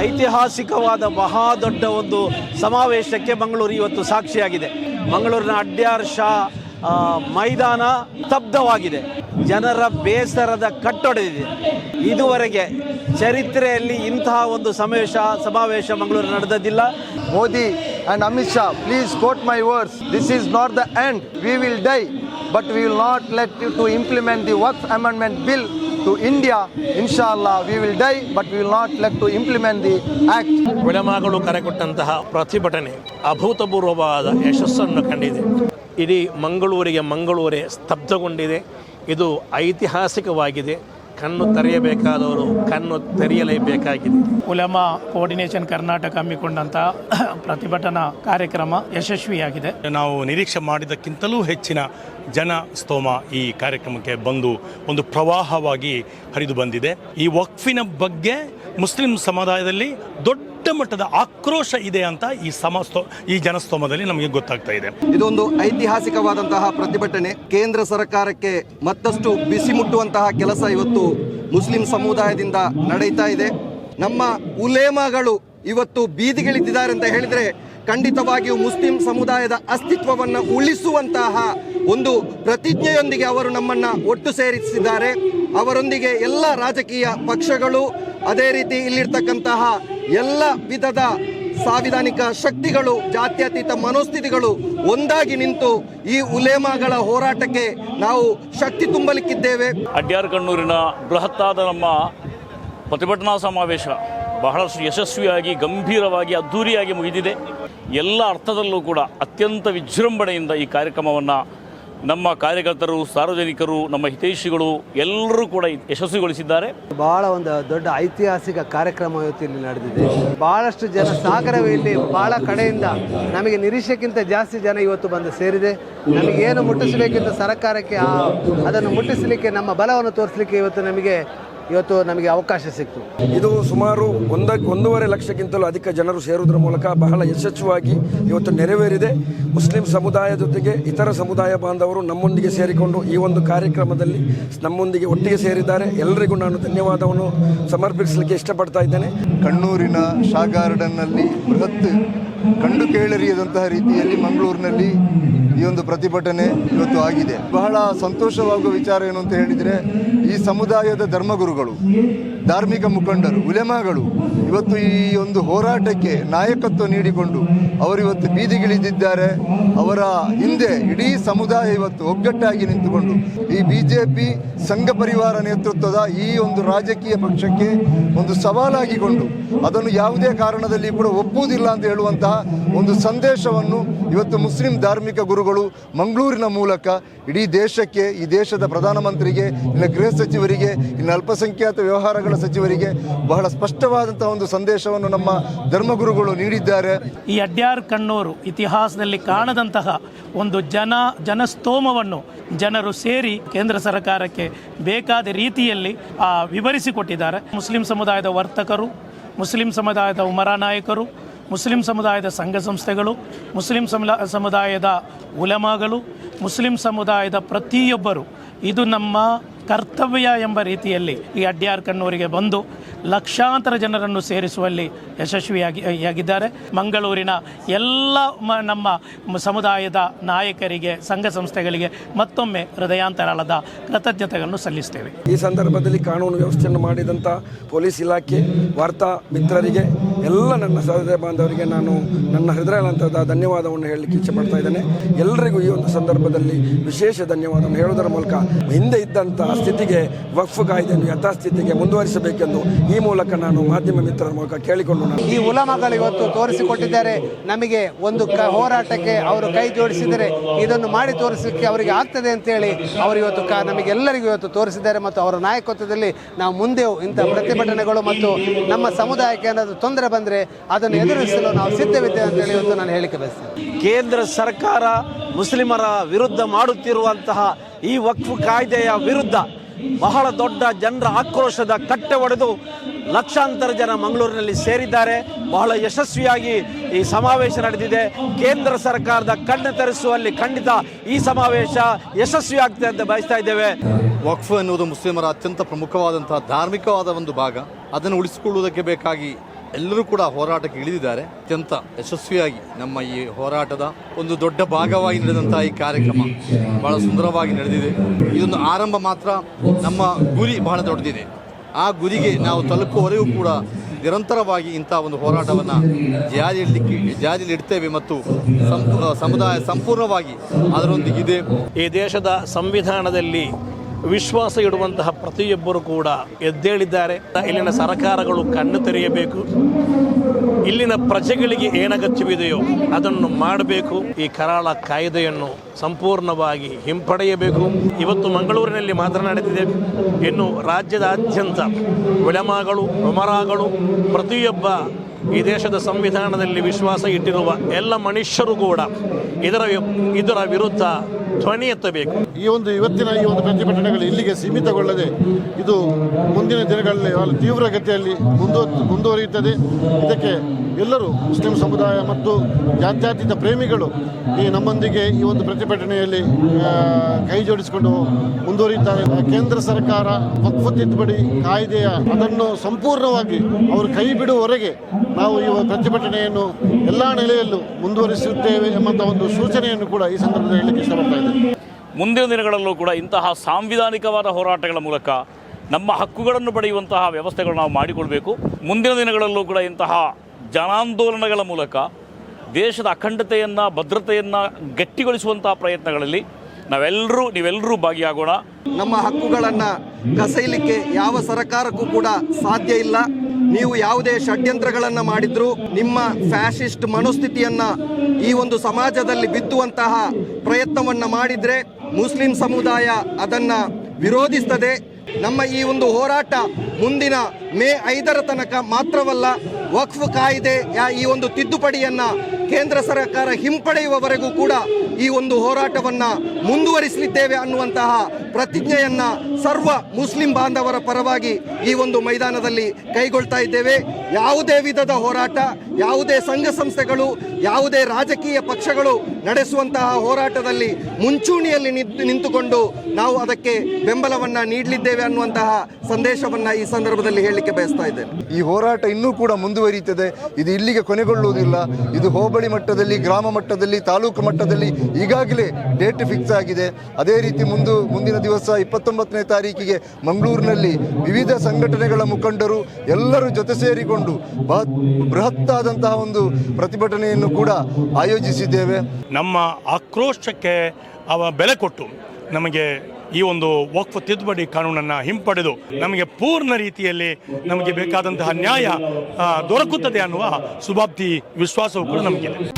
ಐತಿಹಾಸಿಕವಾದ ಮಹಾದೊಡ್ಡ ಒಂದು ಸಮಾವೇಶಕ್ಕೆ ಮಂಗಳೂರು ಇವತ್ತು ಸಾಕ್ಷಿಯಾಗಿದೆ. ಮಂಗಳೂರಿನ ಅಡ್ಯಾರ್ ಶಾ ಮೈದಾನ ಸ್ತಬ್ಧವಾಗಿದೆ. ಜನರ ಬೇಸರದ ಕಟ್ಟೊಡೆದಿದೆ. ಇದುವರೆಗೆ ಚರಿತ್ರೆಯಲ್ಲಿ ಇಂತಹ ಒಂದು ಸಮಾವೇಶ ಸಮಾವೇಶ ಮಂಗಳೂರು ನಡೆದಿಲ್ಲ Modi and Amit Shah please quote my words this is not the end we will die but we not not let you to implement the amendment Amendment Bill to India. Inshallah, we will die, but we will not let to implement the act. ಕೊಟ್ಟಂತಹ ಕರೆಕೊಟ್ಟಂತಹ ಪ್ರತಿಭಟನೆ ಅಭೂತಪೂರ್ವವಾದ ಯಶಸ್ಸನ್ನು ಕಂಡಿದೆ. ಇಡೀ ಮಂಗಳೂರಿಗೆ ಮಂಗಳೂರೇ ಸ್ತಬ್ಧಗೊಂಡಿದೆ. ಇದು ಐತಿಹಾಸಿಕವಾಗಿದೆ. ಕಣ್ಣು ತೆರೆಯಬೇಕಾದವರು ಕಣ್ಣು ತೆರೆಯಲೇಬೇಕಾಗಿದೆ. Ulama coordination Karnataka ಹಮ್ಮಿಕೊಂಡಂತಹ ಪ್ರತಿಭಟನಾ ಕಾರ್ಯಕ್ರಮ ಯಶಸ್ವಿಯಾಗಿದೆ. ನಾವು ನಿರೀಕ್ಷೆ ಮಾಡಿದ್ದಕ್ಕಿಂತಲೂ ಹೆಚ್ಚಿನ ಜನ ಸ್ತೋಮ ಈ ಕಾರ್ಯಕ್ರಮಕ್ಕೆ ಬಂದು ಒಂದು ಪ್ರವಾಹವಾಗಿ ಹರಿದು ಬಂದಿದೆ. ಈ ವಕ್ಫಿನ ಬಗ್ಗೆ ಮುಸ್ಲಿಂ ಸಮುದಾಯದಲ್ಲಿ ದೊಡ್ಡ ಮಟ್ಟದ ಆಕ್ರೋಶ ಇದೆ ಅಂತ ಈ ಸಮಸ್ತೋ, ಈ ಜನಸ್ತೋಮದಲ್ಲಿ ನಮಗೆ ಗೊತ್ತಾಗ್ತಾ ಇದೆ. ಇದೊಂದು ಐತಿಹಾಸಿಕವಾದಂತಹ ಪ್ರತಿಭಟನೆ. ಕೇಂದ್ರ ಸರ್ಕಾರಕ್ಕೆ ಮತ್ತಷ್ಟು ಬಿಸಿ ಮುಟ್ಟುವಂತಹ ಕೆಲಸ ಇವತ್ತು ಮುಸ್ಲಿಂ ಸಮುದಾಯದಿಂದ ನಡೀತಾ ಇದೆ. ನಮ್ಮ ಉಲೇಮಾಗಳು ಇವತ್ತು ಬೀದಿಗಿಳಿದಿದ್ದಾರೆ ಅಂತ ಹೇಳಿದ್ರೆ ಖಂಡಿತವಾಗಿಯೂ ಮುಸ್ಲಿಂ ಸಮುದಾಯದ ಅಸ್ತಿತ್ವವನ್ನು ಉಳಿಸುವಂತಹ ಒಂದು ಪ್ರತಿಜ್ಞೆಯೊಂದಿಗೆ ಅವರು ನಮ್ಮನ್ನು ಒಟ್ಟು ಸೇರಿಸಿದ್ದಾರೆ. ಅವರೊಂದಿಗೆ ಎಲ್ಲ ರಾಜಕೀಯ ಪಕ್ಷಗಳು ಅದೇ ರೀತಿ ಇಲ್ಲಿರ್ತಕ್ಕಂತಹ ಎಲ್ಲ ವಿಧದ ಸಾಂವಿಧಾನಿಕ ಶಕ್ತಿಗಳು, ಜಾತ್ಯತೀತ ಮನೋಸ್ಥಿತಿಗಳು ಒಂದಾಗಿ ನಿಂತು ಈ ಉಲೇಮಾಗಳ ಹೋರಾಟಕ್ಕೆ ನಾವು ಶಕ್ತಿ ತುಂಬಲಿಕ್ಕಿದ್ದೇವೆ. ಅಡ್ಯಾರ್ ಕಣ್ಣೂರಿನ ಬೃಹತ್ತಾದ ನಮ್ಮ ಪ್ರತಿಭಟನಾ ಸಮಾವೇಶ ಬಹಳಷ್ಟು ಯಶಸ್ವಿಯಾಗಿ, ಗಂಭೀರವಾಗಿ, ಅದ್ಧೂರಿಯಾಗಿ ಮುಗಿದಿದೆ. ಎಲ್ಲ ಅರ್ಥದಲ್ಲೂ ಕೂಡ ಅತ್ಯಂತ ವಿಜೃಂಭಣೆಯಿಂದ ಈ ಕಾರ್ಯಕ್ರಮವನ್ನು ನಮ್ಮ ಕಾರ್ಯಕರ್ತರು, ಸಾರ್ವಜನಿಕರು, ನಮ್ಮ ಹಿತೈಷಿಗಳು ಎಲ್ಲರೂ ಕೂಡ ಯಶಸ್ವಿಗೊಳಿಸಿದ್ದಾರೆ. ಬಹಳ ಒಂದು ದೊಡ್ಡ ಐತಿಹಾಸಿಕ ಕಾರ್ಯಕ್ರಮ ಇಲ್ಲಿ ನಡೆದಿದೆ. ಬಹಳಷ್ಟು ಜನ ಸಾಗರವೇ ಇಲ್ಲಿ ಬಹಳ ಕಡೆಯಿಂದ ನಮಗೆ ನಿರೀಕ್ಷೆಗಿಂತ ಜಾಸ್ತಿ ಜನ ಇವತ್ತು ಬಂದು ಸೇರಿದೆ. ನಮಗೇನು ಮುಟ್ಟಿಸಬೇಕಿಂತ ಸರ್ಕಾರಕ್ಕೆ ಅದನ್ನು ಮುಟ್ಟಿಸಲಿಕ್ಕೆ ನಮ್ಮ ಬಲವನ್ನು ತೋರಿಸಲಿಕ್ಕೆ ಇವತ್ತು ನಮಗೆ ಇವತ್ತು ನಮಗೆ ಅವಕಾಶ ಸಿಕ್ತು. ಇದು ಸುಮಾರು ಒಂದಕ್ಕೆ ಒಂದೂವರೆ ಲಕ್ಷಕ್ಕಿಂತಲೂ ಅಧಿಕ ಜನರು ಸೇರುವುದರ ಮೂಲಕ ಬಹಳ ಯಶಸ್ವಿಯಾಗಿ ಇವತ್ತು ನೆರವೇರಿದೆ. ಮುಸ್ಲಿಂ ಸಮುದಾಯ ಜೊತೆಗೆ ಇತರ ಸಮುದಾಯ ಬಾಂಧವರು ನಮ್ಮೊಂದಿಗೆ ಸೇರಿಕೊಂಡು ಈ ಒಂದು ಕಾರ್ಯಕ್ರಮದಲ್ಲಿ ನಮ್ಮೊಂದಿಗೆ ಒಟ್ಟಿಗೆ ಸೇರಿದ್ದಾರೆ. ಎಲ್ಲರಿಗೂ ನಾನು ಧನ್ಯವಾದವನ್ನು ಸಮರ್ಪಿಸಲಿಕ್ಕೆ ಇಷ್ಟಪಡ್ತಾ ಇದ್ದೇನೆ. ಕಣ್ಣೂರಿನ ಶಾ ಗಾರ್ಡನ್ನಲ್ಲಿ ಬೃಹತ್ ಕಂಡು ಕೇಳರಿಯದಂತಹ ರೀತಿಯಲ್ಲಿ ಮಂಗಳೂರಿನಲ್ಲಿ ಈ ಒಂದು ಪ್ರತಿಭಟನೆ ಇವತ್ತು ಆಗಿದೆ. ಬಹಳ ಸಂತೋಷವಾಗುವ ವಿಚಾರ ಏನು ಅಂತ ಹೇಳಿದರೆ ಈ ಸಮುದಾಯದ ಧರ್ಮಗುರುಗಳು, ಧಾರ್ಮಿಕ ಮುಖಂಡರು, ಉಲೆಮಾಗಳು ಇವತ್ತು ಈ ಒಂದು ಹೋರಾಟಕ್ಕೆ ನಾಯಕತ್ವ ನೀಡಿಕೊಂಡು ಅವರು ಇವತ್ತು ಬೀದಿಗಿಳಿದಿದ್ದಾರೆ. ಅವರ ಹಿಂದೆ ಇಡೀ ಸಮುದಾಯ ಇವತ್ತು ಒಗ್ಗಟ್ಟಾಗಿ ನಿಂತುಕೊಂಡು ಈ ಬಿ ಜೆ ಪಿ ಸಂಘ ಪರಿವಾರ ನೇತೃತ್ವದ ಈ ಒಂದು ರಾಜಕೀಯ ಪಕ್ಷಕ್ಕೆ ಒಂದು ಸವಾಲಾಗಿಕೊಂಡು ಅದನ್ನು ಯಾವುದೇ ಕಾರಣದಲ್ಲಿ ಕೂಡ ಒಪ್ಪುವುದಿಲ್ಲ ಅಂತ ಹೇಳುವಂತಹ ಒಂದು ಸಂದೇಶವನ್ನು ಇವತ್ತು ಮುಸ್ಲಿಂ ಧಾರ್ಮಿಕ ಗುರುಗಳು ಮಂಗಳೂರಿನ ಮೂಲಕ ಇಡೀ ದೇಶಕ್ಕೆ, ಈ ದೇಶದ ಪ್ರಧಾನಮಂತ್ರಿಗೆ, ಇನ್ನು ಗೃಹ ಸಚಿವರಿಗೆ, ಇನ್ನು ಅಲ್ಪಸಂಖ್ಯಾತ ವ್ಯವಹಾರಗಳ ಸಚಿವರಿಗೆ ಬಹಳ ಸ್ಪಷ್ಟವಾದಂತಹ ಒಂದು ಸಂದೇಶವನ್ನು ನಮ್ಮ ಧರ್ಮಗುರುಗಳು ನೀಡಿದ್ದಾರೆ. ಈ ಅಡ್ಯಾರ್ ಕಣ್ಣೂರು ಇತಿಹಾಸದಲ್ಲಿ ಕಾಣದಂತಹ ಒಂದು ಜನ, ಜನಸ್ತೋಮವನ್ನು ಜನರು ಸೇರಿ ಕೇಂದ್ರ ಸರ್ಕಾರಕ್ಕೆ ಬೇಕಾದ ರೀತಿಯಲ್ಲಿ ವಿವರಿಸಿಕೊಟ್ಟಿದ್ದಾರೆ. ಮುಸ್ಲಿಂ ಸಮುದಾಯದ ವರ್ತಕರು, ಮುಸ್ಲಿಂ ಸಮುದಾಯದ ಉಮರ ನಾಯಕರು, ಮುಸ್ಲಿಂ ಸಮುದಾಯದ ಸಂಘ ಸಂಸ್ಥೆಗಳು, ಮುಸ್ಲಿಂ ಸಮುದಾಯದ ಉಲಮಾಗಳು, ಮುಸ್ಲಿಂ ಸಮುದಾಯದ ಪ್ರತಿಯೊಬ್ಬರು ಇದು ನಮ್ಮ ಕರ್ತವ್ಯ ಎಂಬ ರೀತಿಯಲ್ಲಿ ಈ ಅಡ್ಯಾರ್ ಕಣ್ಣೂರಿಗೆ ಬಂದು ಲಕ್ಷಾಂತರ ಜನರನ್ನು ಸೇರಿಸುವಲ್ಲಿ ಯಶಸ್ವಿಯಾಗಿ, ಯಾಗಿದ್ದಾರೆ. ಮಂಗಳೂರಿನ ಎಲ್ಲ ನಮ್ಮ ಸಮುದಾಯದ ನಾಯಕರಿಗೆ, ಸಂಘ ಸಂಸ್ಥೆಗಳಿಗೆ ಮತ್ತೊಮ್ಮೆ ಹೃದಯಾಂತರಾಳದ ಕೃತಜ್ಞತೆಗಳನ್ನು ಸಲ್ಲಿಸ್ತೇವೆ. ಈ ಸಂದರ್ಭದಲ್ಲಿ ಕಾನೂನು ವ್ಯವಸ್ಥೆಯನ್ನು ಮಾಡಿದಂಥ ಪೊಲೀಸ್ ಇಲಾಖೆ, ವಾರ್ತಾ ಮಿತ್ರರಿಗೆ, ಎಲ್ಲ ನನ್ನ ಸಹೋದರ ಬಾಂಧವರಿಗೆ ನಾನು ನನ್ನ ಹೃದಯದಂತದ ಧನ್ಯವಾದವನ್ನು ಹೇಳಲಿಕ್ಕೆ ಇಚ್ಛೆಪಡ್ತಾ ಇದ್ದೇನೆ. ಎಲ್ಲರಿಗೂ ಈ ಒಂದು ಸಂದರ್ಭದಲ್ಲಿ ವಿಶೇಷ ಧನ್ಯವಾದವನ್ನು ಹೇಳುವುದರ ಮೂಲಕ ಹಿಂದೆ ಇದ್ದಂಥ ಸ್ಥಿತಿಗೆ, ವಕ್ಫ್ ಕಾಯ್ದೆಯನ್ನು ಯಥಾಸ್ಥಿತಿಗೆ ಮುಂದುವರಿಸಬೇಕೆಂದು ಈ ಮೂಲಕ ನಾನು ಮಾಧ್ಯಮ ಮಿತ್ರರ ಮೂಲಕ ಕೇಳಿಕೊಂಡು ನಾನು ಈ ಉಲಮಗಳು ಇವತ್ತು ತೋರಿಸಿಕೊಟ್ಟಿದ್ದಾರೆ. ನಮಗೆ ಒಂದು ಕ ಹೋರಾಟಕ್ಕೆ ಅವರು ಕೈ ಜೋಡಿಸಿದರೆ ಇದನ್ನು ಮಾಡಿ ತೋರಿಸಲಿಕ್ಕೆ ಅವರಿಗೆ ಆಗ್ತದೆ ಅಂತೇಳಿ ಅವರು ಇವತ್ತು ಕ ನಮಗೆಲ್ಲರಿಗೂ ಇವತ್ತು ತೋರಿಸಿದ್ದಾರೆ ಮತ್ತು ಅವರ ನಾಯಕತ್ವದಲ್ಲಿ ನಾವು ಮುಂದೆ ಇಂಥ ಪ್ರತಿಭಟನೆಗಳು ಮತ್ತು ನಮ್ಮ ಸಮುದಾಯಕ್ಕೆ ಏನಾದರೂ ತೊಂದರೆ ಬಂದರೆ ಅದನ್ನು ಎದುರಿಸಲು ನಾವು ಸಿದ್ಧವಿದ್ದೇವೆ ಅಂತೇಳಿ ಇವತ್ತು ನಾನು ಹೇಳಿಕೆ ಬಯಸ್ತೇನೆ. ಕೇಂದ್ರ ಸರ್ಕಾರ ಮುಸ್ಲಿಮರ ವಿರುದ್ಧ ಮಾಡುತ್ತಿರುವಂತಹ ಈ ವಕ್ಫ್ ಕಾಯ್ದೆಯ ವಿರುದ್ಧ ಬಹಳ ದೊಡ್ಡ ಜನರ ಆಕ್ರೋಶದ ಕಟ್ಟೆ ಒಡೆದು ಲಕ್ಷಾಂತರ ಜನ ಮಂಗಳೂರಿನಲ್ಲಿ ಸೇರಿದ್ದಾರೆ. ಬಹಳ ಯಶಸ್ವಿಯಾಗಿ ಈ ಸಮಾವೇಶ ನಡೆದಿದೆ. ಕೇಂದ್ರ ಸರ್ಕಾರದ ಕಣ್ಣು ತರಿಸುವಲ್ಲಿ ಖಂಡಿತ ಈ ಸಮಾವೇಶ ಯಶಸ್ವಿ ಆಗ್ತದೆ ಅಂತ ಬಯಸ್ತಾ ಇದ್ದೇವೆ. ವಕ್ಫ್ ಎನ್ನುವುದು ಮುಸ್ಲಿಮರ ಅತ್ಯಂತ ಪ್ರಮುಖವಾದಂತಹ ಧಾರ್ಮಿಕವಾದ ಒಂದು ಭಾಗ. ಅದನ್ನು ಉಳಿಸಿಕೊಳ್ಳುವುದಕ್ಕೆ ಬೇಕಾಗಿ ಎಲ್ಲರೂ ಕೂಡ ಹೋರಾಟಕ್ಕೆ ಇಳಿದಿದ್ದಾರೆ. ಅತ್ಯಂತ ಯಶಸ್ವಿಯಾಗಿ ನಮ್ಮ ಈ ಹೋರಾಟದ ಒಂದು ದೊಡ್ಡ ಭಾಗವಾಗಿ ನಡೆದಂತಹ ಈ ಕಾರ್ಯಕ್ರಮ ಬಹಳ ಸುಂದರವಾಗಿ ನಡೆದಿದೆ. ಇದೊಂದು ಆರಂಭ ಮಾತ್ರ ನಮ್ಮ ಗುರಿ ಬಹಳ ದೊಡ್ಡದಿದೆ. ಆ ಗುರಿಗೆ ನಾವು ತಲುಪುವವರೆಗೂ ಕೂಡ ನಿರಂತರವಾಗಿ ಇಂಥ ಒಂದು ಹೋರಾಟವನ್ನು ಜಾರಿಯಲ್ಲಿಕ್ಕೆ, ಜಾರಿಯಲ್ಲಿ ಇಡ್ತೇವೆ ಮತ್ತು ಸಮುದಾಯ ಸಂಪೂರ್ಣವಾಗಿ ಅದರೊಂದಿಗಿದೆ. ಈ ದೇಶದ ಸಂವಿಧಾನದಲ್ಲಿ ವಿಶ್ವಾಸ ಇಡುವಂತಹ ಪ್ರತಿಯೊಬ್ಬರು ಕೂಡ ಎದ್ದೇಳಿದ್ದಾರೆ. ಇಲ್ಲಿನ ಸರ್ಕಾರಗಳು ಕಣ್ಣು ತೆರೆಯಬೇಕು. ಇಲ್ಲಿನ ಪ್ರಜೆಗಳಿಗೆ ಏನಗತ್ಯವಿದೆಯೋ ಅದನ್ನು ಮಾಡಬೇಕು. ಈ ಕರಾಳ ಕಾಯ್ದೆಯನ್ನು ಸಂಪೂರ್ಣವಾಗಿ ಹಿಂಪಡೆಯಬೇಕು. ಇವತ್ತು ಮಂಗಳೂರಿನಲ್ಲಿ ಮಾತನಾಡುತ್ತಿದೆ ಇನ್ನು ರಾಜ್ಯದಾದ್ಯಂತ ಉಲಮಾಗಳು ಉಮರಾಗಳು ಪ್ರತಿಯೊಬ್ಬ ಈ ದೇಶದ ಸಂವಿಧಾನದಲ್ಲಿ ವಿಶ್ವಾಸ ಇಟ್ಟಿರುವ ಎಲ್ಲ ಮನುಷ್ಯರು ಕೂಡ ಇದರ ಇದರ ವಿರುದ್ಧ ಧ್ವನಿ ಎತ್ತಬೇಕು. ಈ ಒಂದು ಇವತ್ತಿನ ಈ ಒಂದು ಪ್ರತಿಭಟನೆಗಳು ಇಲ್ಲಿಗೆ ಸೀಮಿತಗೊಳ್ಳದೆ ಇದು ಮುಂದಿನ ದಿನಗಳಲ್ಲಿ ತೀವ್ರಗತಿಯಲ್ಲಿ ಮುಂದು, ಮುಂದುವರಿಯುತ್ತದೆ. ಇದಕ್ಕೆ ಎಲ್ಲರೂ ಮುಸ್ಲಿಂ ಸಮುದಾಯ ಮತ್ತು ಜಾತ್ಯತೀತ ಪ್ರೇಮಿಗಳು ಈ ನಮ್ಮೊಂದಿಗೆ ಈ ಒಂದು ಪ್ರತಿಭಟನೆಯಲ್ಲಿ ಕೈ ಜೋಡಿಸಿಕೊಂಡು ಮುಂದುವರಿಯುತ್ತಾರೆ. ಕೇಂದ್ರ ಸರ್ಕಾರ ಪಕ್ವ ತಿದ್ದುಪಡಿ ಕಾಯ್ದೆಯ ಅದನ್ನು ಸಂಪೂರ್ಣವಾಗಿ ಅವರು ಕೈ ಬಿಡುವವರೆಗೆ ನಾವು ಈ ಪ್ರತಿಭಟನೆಯನ್ನು ಎಲ್ಲ ನೆಲೆಯಲ್ಲೂ ಮುಂದುವರಿಸುತ್ತೇವೆ ಎಂಬಂಥ ಒಂದು ಸೂಚನೆಯನ್ನು ಕೂಡ ಈ ಸಂದರ್ಭದಲ್ಲಿ ಹೇಳಲಿಕ್ಕೆ ಇಷ್ಟಪಡ್ತಾ ಇದ್ದೇನೆ. ಮುಂದಿನ ದಿನಗಳಲ್ಲೂ ಕೂಡ ಇಂತಹ ಸಾಂವಿಧಾನಿಕವಾದ ಹೋರಾಟಗಳ ಮೂಲಕ ನಮ್ಮ ಹಕ್ಕುಗಳನ್ನು ಪಡೆಯುವಂತಹ ವ್ಯವಸ್ಥೆಗಳು ನಾವು ಮಾಡಿಕೊಳ್ಬೇಕು ಮುಂದಿನ ದಿನಗಳಲ್ಲೂ ಕೂಡ ಇಂತಹ ಜನಾಂದೋಲನಗಳ ಮೂಲಕ ದೇಶದ ಅಖಂಡತೆಯನ್ನು ಭದ್ರತೆಯನ್ನು ಗಟ್ಟಿಗೊಳಿಸುವಂತಹ ಪ್ರಯತ್ನಗಳಲ್ಲಿ ನಾವೆಲ್ಲರೂ ನೀವೆಲ್ಲರೂ ಭಾಗಿಯಾಗೋಣ. ನಮ್ಮ ಹಕ್ಕುಗಳನ್ನು ಕಸೈಲಿಕ್ಕೆ ಯಾವ ಸರ್ಕಾರಕ್ಕೂ ಕೂಡ ಸಾಧ್ಯ ಇಲ್ಲ. ನೀವು ಯಾವುದೇ ಷಡ್ಯಂತ್ರಗಳನ್ನು ಮಾಡಿದ್ರು ನಿಮ್ಮ ಫ್ಯಾಸಿಸ್ಟ್ ಮನೋಸ್ಥಿತಿಯನ್ನ ಈ ಒಂದು ಸಮಾಜದಲ್ಲಿ ಬಿತ್ತುವಂತಹ ಪ್ರಯತ್ನವನ್ನ ಮಾಡಿದರೆ ಮುಸ್ಲಿಂ ಸಮುದಾಯ ಅದನ್ನ ವಿರೋಧಿಸ್ತದೆ. ನಮ್ಮ ಈ ಒಂದು ಹೋರಾಟ ಮುಂದಿನ ಮೇ ಐದರ ತನಕ ಮಾತ್ರವಲ್ಲ, ವಕ್ಫ್ ಯಾ ಈ ಒಂದು ತಿದ್ದುಪಡಿಯನ್ನು ಕೇಂದ್ರ ಸರ್ಕಾರ ಹಿಂಪಡೆಯುವವರೆಗೂ ಕೂಡ ಈ ಒಂದು ಹೋರಾಟವನ್ನ ಮುಂದುವರಿಸಲಿದ್ದೇವೆ ಅನ್ನುವಂತಹ ಪ್ರತಿಜ್ಞೆಯನ್ನ ಸರ್ವ ಮುಸ್ಲಿಂ ಬಾಂಧವರ ಪರವಾಗಿ ಈ ಒಂದು ಮೈದಾನದಲ್ಲಿ ಕೈಗೊಳ್ತಾ ಇದ್ದೇವೆ. ಯಾವುದೇ ವಿಧದ ಹೋರಾಟ, ಯಾವುದೇ ಸಂಘ ಸಂಸ್ಥೆಗಳು, ಯಾವುದೇ ರಾಜಕೀಯ ಪಕ್ಷಗಳು ನಡೆಸುವಂತಹ ಹೋರಾಟದಲ್ಲಿ ಮುಂಚೂಣಿಯಲ್ಲಿ ನಿಂತು ನಿಂತುಕೊಂಡು ನಾವು ಅದಕ್ಕೆ ಬೆಂಬಲವನ್ನ ನೀಡಲಿದ್ದೇವೆ ಅನ್ನುವಂತಹ ಸಂದೇಶವನ್ನ ಈ ಸಂದರ್ಭದಲ್ಲಿ ಹೇಳಲಿಕ್ಕೆ ಬಯಸ್ತಾ ಇದ್ದೇನೆ. ಈ ಹೋರಾಟ ಇನ್ನೂ ಕೂಡ ಮುಂದುವರಿಯುತ್ತದೆ. ಇದು ಇಲ್ಲಿಗೆ ಕೊನೆಗೊಳ್ಳುವುದಿಲ್ಲ. ಇದು ಹೋಬಳಿ ಮಟ್ಟದಲ್ಲಿ, ಗ್ರಾಮ ಮಟ್ಟದಲ್ಲಿ, ತಾಲೂಕು ಮಟ್ಟದಲ್ಲಿ ಈಗಾಗಲೇ ಡೇಟ್ ಫಿಕ್ಸ್ ಆಗಿದೆ. ಅದೇ ರೀತಿ ಮುಂದು, ಮುಂದಿನ ದಿವಸ ಇಪ್ಪತ್ತೊಂಬತ್ತನೇ ತಾರೀಕಿಗೆ ಮಂಗಳೂರಿನಲ್ಲಿ ವಿವಿಧ ಸಂಘಟನೆಗಳ ಮುಖಂಡರು ಎಲ್ಲರೂ ಜೊತೆ ಸೇರಿಕೊಂಡು ಬೃಹತ್ ಬೃಹತ್ತಾದಂತಹ ಒಂದು ಪ್ರತಿಭಟನೆಯನ್ನು ಕೂಡ ಆಯೋಜಿಸಿದ್ದೇವೆ. ನಮ್ಮ ಆಕ್ರೋಶಕ್ಕೆ ಅವ ಬೆಲೆ ಕೊಟ್ಟು ನಮಗೆ ಈ ಒಂದು ವಕ್ಫ್ ತಿದ್ದುಪಡಿ ಕಾನೂನನ್ನು ಹಿಂಪಡೆದು ನಮಗೆ ಪೂರ್ಣ ರೀತಿಯಲ್ಲಿ ನಮಗೆ ಬೇಕಾದಂತಹ ನ್ಯಾಯ ದೊರಕುತ್ತದೆ ಅನ್ನುವ ಸುಭಾಪ್ತಿ ವಿಶ್ವಾಸವು ಕೂಡ ನಮಗಿದೆ.